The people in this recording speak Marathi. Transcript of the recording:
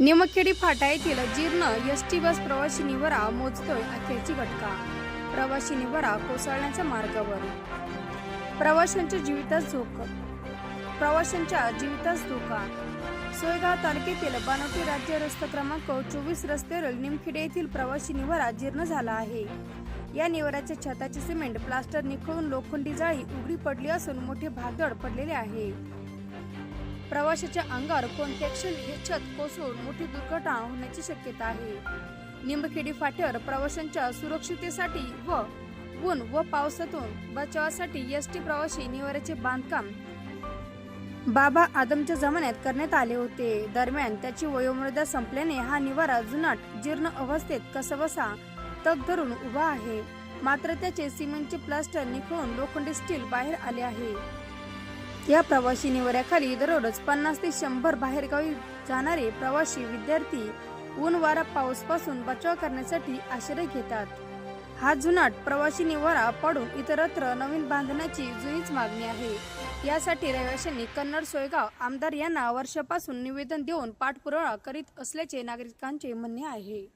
निमखेडी फाटा येथील जीर्ण एस टी बस प्रवाशी निवारा मोजतोय अखेरची घटका. प्रवाशी निवारा कोसळण्याच्या मार्गावर. प्रवाशांच्या जीवितास धोका. प्रवाशांच्या जीवितास धोका. सोयगाव तालुक्यातील बानोटी राज्य रस्ता क्रमांक चोवीस रस्त्यावरील निमखेडे येथील प्रवाशी निवारा जीर्ण झाला आहे. या निवाराच्या छताचे सिमेंट प्लास्टर निखळून लोखंडी जाळी उघडी पडली असून मोठे भागदड पडलेले आहे. प्रवाशाच्या अंगावर कोणत्या क्षणी हे छत कोसळून मोठी दुर्घटना होण्याची शक्यता आहे. निंबखेडी फाट्यावर प्रवाशांच्या सुरक्षितेसाठी व ऊन व पावसातून बचावासाठी एस टी प्रवासी निवाऱ्याचे बांधकाम बाबा आदमच्या जमान्यात करण्यात आले होते. दरम्यान त्याची वयोमर्यादा संपल्याने हा निवारा जुनाट जीर्ण अवस्थेत कसबसा तग धरून उभा आहे. मात्र त्याचे सिमेंटचे प्लास्टर निखळून लोखंडी स्टील बाहेर आले आहे. या प्रवासी निवाऱ्याखाली दररोज पन्नास ते शंभर बाहेरगावी जाणारे प्रवासी विद्यार्थी ऊन वारा पाऊसपासून बचाव करण्यासाठी आश्रय घेतात. हा जुनाट प्रवासी निवारा पडून इतरत्र नवीन बांधण्याची जुनीच मागणी आहे. यासाठी रहिवाशांनी कन्नड सोयगाव आमदार यांना वर्षापासून निवेदन देऊन पाठपुरावा करीत असल्याचे नागरिकांचे म्हणणे आहे.